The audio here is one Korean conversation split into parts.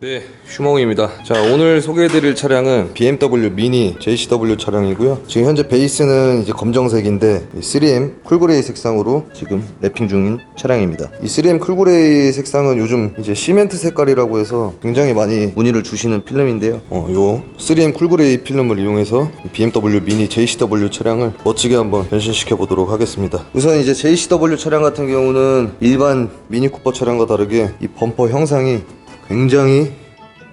네, 슈몽입니다. 자, 오늘 소개해드릴 차량은 BMW 미니 JCW 차량이고요. 지금 현재 베이스는 이제 검정색인데 이 3M 쿨그레이 색상으로 지금 랩핑 중인 차량입니다. 이 3M 쿨그레이 색상은 요즘 이제 시멘트 색깔이라고 해서 굉장히 많이 문의를 주시는 필름인데요. 어, 요 3M 쿨그레이 필름을 이용해서 이 BMW 미니 JCW 차량을 멋지게 한번 변신시켜 보도록 하겠습니다. 우선 이제 JCW 차량 같은 경우는 일반 미니 쿠퍼 차량과 다르게 이 범퍼 형상이 굉장히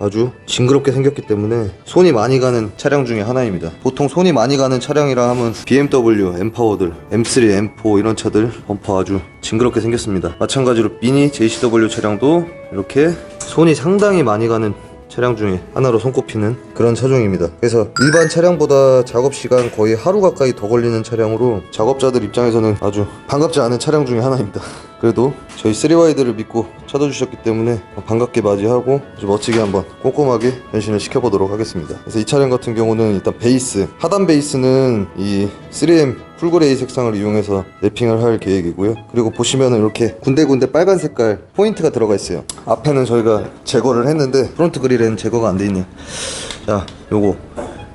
아주 징그럽게 생겼기 때문에 손이 많이 가는 차량 중에 하나입니다. 보통 손이 많이 가는 차량이라 하면 BMW, 엠파워들, M3, M4 이런 차들 범퍼 아주 징그럽게 생겼습니다. 마찬가지로 미니 JCW 차량도 이렇게 손이 상당히 많이 가는 차량 중에 하나로 손꼽히는 그런 차종입니다. 그래서 일반 차량보다 작업 시간 거의 하루 가까이 더 걸리는 차량으로 작업자들 입장에서는 아주 반갑지 않은 차량 중에 하나입니다. 그래도 저희 3와이드를 믿고 찾아주셨기 때문에 반갑게 맞이하고 멋지게 한번 꼼꼼하게 변신을 시켜보도록 하겠습니다. 그래서 이 차량 같은 경우는 일단 베이스, 하단 베이스는 이 3M 풀그레이 색상을 이용해서 랩핑을 할 계획이고요. 그리고 보시면은 이렇게 군데군데 빨간 색깔 포인트가 들어가 있어요. 앞에는 저희가 제거를 했는데 프론트 그릴에는 제거가 안 돼 있네요. 자, 요거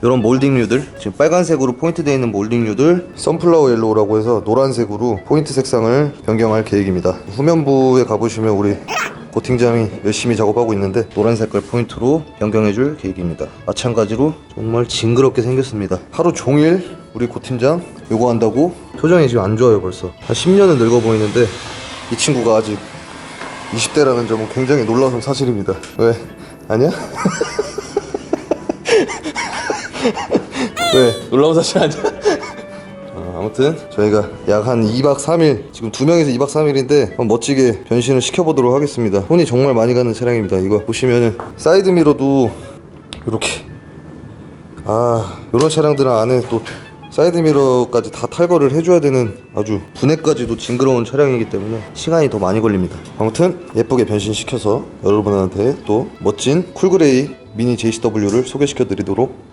이런 몰딩류들 지금 빨간색으로 포인트 되어 있는 몰딩류들 선플라워 옐로우라고 해서 노란색으로 포인트 색상을 변경할 계획입니다. 후면부에 가보시면 우리 코팅장이 열심히 작업하고 있는데 노란 색깔 포인트로 변경해줄 계획입니다. 마찬가지로 정말 징그럽게 생겼습니다. 하루 종일 우리 코팀장 요거 한다고 표정이 지금 안 좋아요 벌써 한 10년은 늙어 보이는데 이 친구가 아직 20대라는 점은 굉장히 놀라운 사실입니다. 왜? 아니야? 왜? 놀라운 사실 아니야? 어, 아무튼 저희가 약 한 2박 3일 지금 두 명에서 2박 3일인데 한번 멋지게 변신을 시켜보도록 하겠습니다 손이 정말 많이 가는 차량입니다 이거 보시면은 사이드 미러도 이렇게 아 이런 차량들은 안에 또 사이드 미러까지 다 탈거를 해줘야 되는 아주 분해까지도 징그러운 차량이기 때문에 시간이 더 많이 걸립니다 아무튼 예쁘게 변신시켜서 여러분한테 또 멋진 쿨그레이 미니 JCW를 소개시켜 드리도록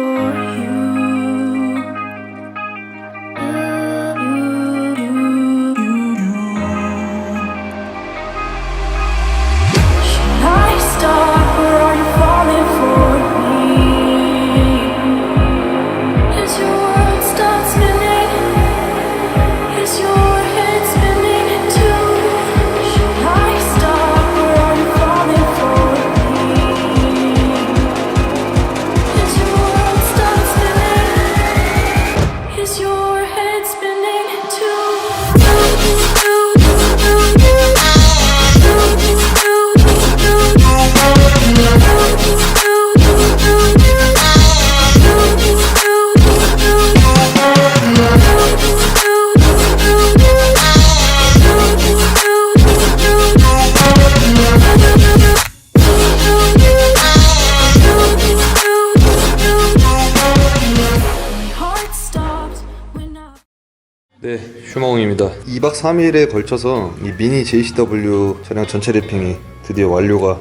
네, 슈마웅입니다. 2박 3일에 걸쳐서 이 미니 JCW 차량 전체 랩핑이 드디어 완료가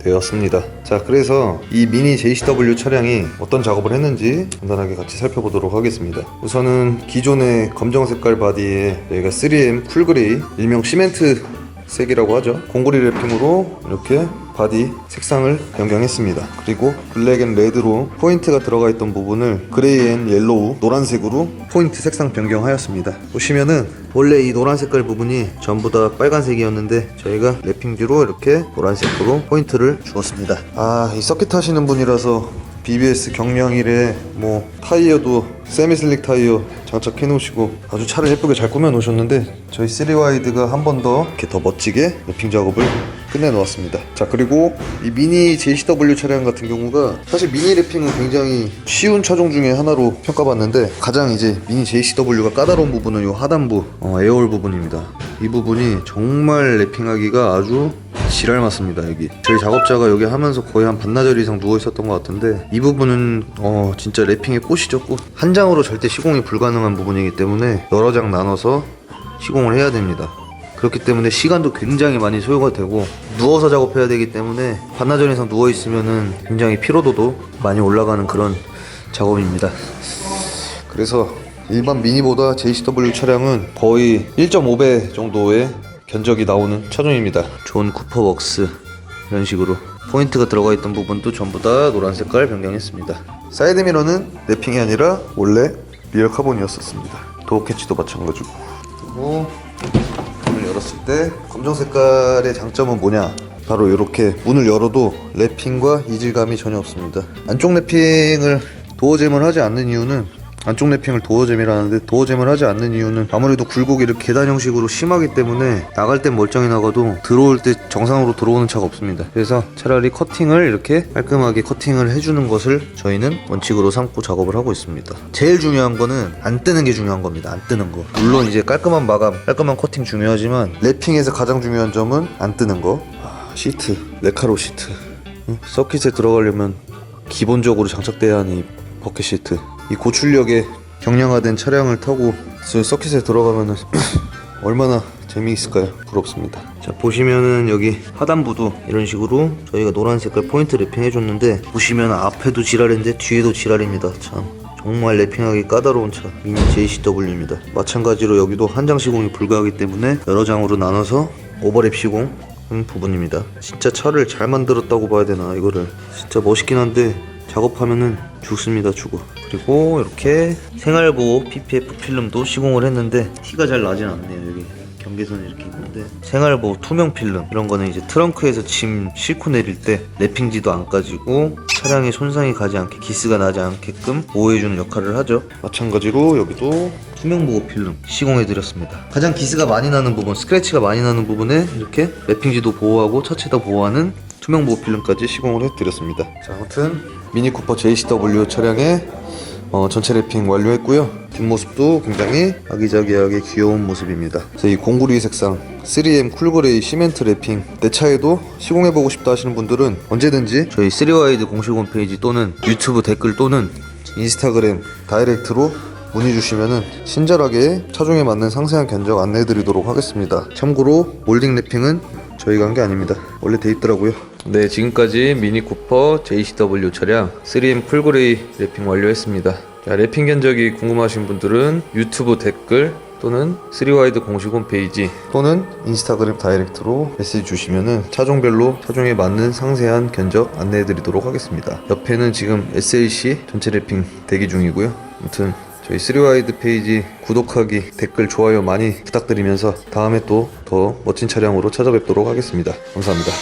되었습니다. 자, 그래서 이 미니 JCW 차량이 어떤 작업을 했는지 간단하게 같이 살펴보도록 하겠습니다. 우선은 기존의 검정 색깔 바디에 저희가 3M 쿨그레이, 일명 시멘트 색이라고 하죠. 공구리 랩핑으로 이렇게 바디 색상을 변경했습니다. 그리고 블랙 앤 레드로 포인트가 들어가 있던 부분을 그레이 앤 옐로우 노란색으로 포인트 색상 변경하였습니다. 보시면은 원래 이 노란 색깔 부분이 전부 다 빨간색이었는데 저희가 랩핑 뒤로 이렇게 노란색으로 포인트를 주었습니다. 아, 이 서킷 하시는 분이라서 BBS 경량일에 뭐 타이어도 세미슬릭 타이어 장착해 놓으시고 아주 차를 예쁘게 잘 꾸며 놓으셨는데 저희 3와이드가 한 번 더 이렇게 더 멋지게 랩핑 작업을 끝내 놓았습니다. 자 그리고 이 미니 JCW 차량 같은 경우가 사실 미니 랩핑은 굉장히 쉬운 차종 중에 하나로 평가받는데 가장 이제 미니 JCW가 까다로운 부분은 이 하단부 어, 에어홀 부분입니다. 이 부분이 정말 랩핑하기가 아주 지랄 맞습니다 여기. 저희 작업자가 여기 하면서 거의 한 반나절 이상 누워 있었던 것 같은데 이 부분은 어 진짜 랩핑의 꽃이죠 꽃한 장으로 절대 시공이 불가능한 부분이기 때문에 여러 장 나눠서 시공을 해야 됩니다. 그렇기 때문에 시간도 굉장히 많이 소요가 되고 누워서 작업해야 되기 때문에 반나절 이상 누워 있으면은 굉장히 피로도도 많이 올라가는 그런 작업입니다 그래서 일반 미니보다 JCW 차량은 거의 1.5배 정도의 견적이 나오는 차종입니다. 존 쿠퍼웍스 이런 식으로 포인트가 들어가 있던 부분도 전부 다 노란 색깔 변경했습니다. 사이드 미러는 랩핑이 아니라 원래 리얼 카본이었었습니다. 도어 캐치도 마찬가지고. 그리고 열었을 때 검정 색깔의 장점은 뭐냐? 바로 이렇게 문을 열어도 랩핑과 이질감이 전혀 없습니다. 안쪽 랩핑을 도어잼을 하지 않는 이유는 안쪽 랩핑을 도어잼이라는데 도어잼을 하지 않는 이유는 아무래도 굴곡이 계단 형식으로 심하기 때문에 나갈 땐 멀쩡히 나가도 들어올 때 정상으로 들어오는 차가 없습니다. 그래서 차라리 커팅을 이렇게 깔끔하게 커팅을 해주는 것을 저희는 원칙으로 삼고 작업을 하고 있습니다. 제일 중요한 거는 안 뜨는 게 중요한 겁니다. 안 뜨는 거. 물론 이제 깔끔한 마감, 깔끔한 커팅 중요하지만 랩핑에서 가장 중요한 점은 안 뜨는 거. 아, 시트, 레카로 시트. 응? 서킷에 들어가려면 기본적으로 장착돼야 하는 이 버켓 시트. 이 고출력에 경량화된 차량을 타고 저 서킷에 들어가면은 얼마나 재미있을까요? 부럽습니다. 자 보시면은 여기 하단부도 이런 식으로 저희가 노란 색깔 포인트 랩핑 해줬는데 보시면 앞에도 지랄인데 뒤에도 지랄입니다. 참 정말 랩핑하기 까다로운 차 미니 JCW입니다. 마찬가지로 여기도 한 장 시공이 불가하기 때문에 여러 장으로 나눠서 오버랩 시공 한 부분입니다. 진짜 차를 잘 만들었다고 봐야 되나 이거를 진짜 멋있긴 한데 작업하면은 죽습니다 죽어. 그리고 이렇게 생활보호 PPF 필름도 시공을 했는데 티가 잘 나진 않네요 여기. 경계선이 이렇게 있는데. 생활보호 투명 필름. 이런 거는 이제 트렁크에서 짐 싣고 내릴 때 랩핑지도 안 까지고 차량에 손상이 가지 않게 기스가 나지 않게끔 보호해주는 역할을 하죠. 마찬가지로 여기도 투명 보호 필름 시공해드렸습니다. 가장 기스가 많이 나는 부분 스크래치가 많이 나는 부분에 이렇게 랩핑지도 보호하고 차체도 보호하는 투명 보호 필름까지 시공을 해드렸습니다. 자, 아무튼 미니 쿠퍼 JCW 차량의 어, 전체 랩핑 완료했고요. 뒷모습도 굉장히 아기자기하게 귀여운 모습입니다. 이 공구리 색상 3M 쿨그레이 시멘트 랩핑 내 차에도 시공해보고 싶다 하시는 분들은 언제든지 저희 3와이드 공식 홈페이지 또는 유튜브 댓글 또는 인스타그램 다이렉트로 문의 주시면은 친절하게 차종에 맞는 상세한 견적 안내해 드리도록 하겠습니다. 참고로 몰딩 랩핑은 저희가 한 게 아닙니다. 원래 돼 있더라고요. 네, 지금까지 미니 쿠퍼 JCW 차량 3M 쿨그레이 랩핑 완료했습니다. 자, 랩핑 견적이 궁금하신 분들은 유튜브 댓글 또는 3와이드 공식 홈페이지 또는 인스타그램 다이렉트로 메시지 주시면은 차종별로 차종에 맞는 상세한 견적 안내해 드리도록 하겠습니다. 옆에는 지금 SAC 전체 랩핑 대기 중이고요. 아무튼 저희 3와이드 페이지 구독하기, 댓글, 좋아요 많이 부탁드리면서 다음에 또 더 멋진 차량으로 찾아뵙도록 하겠습니다. 감사합니다.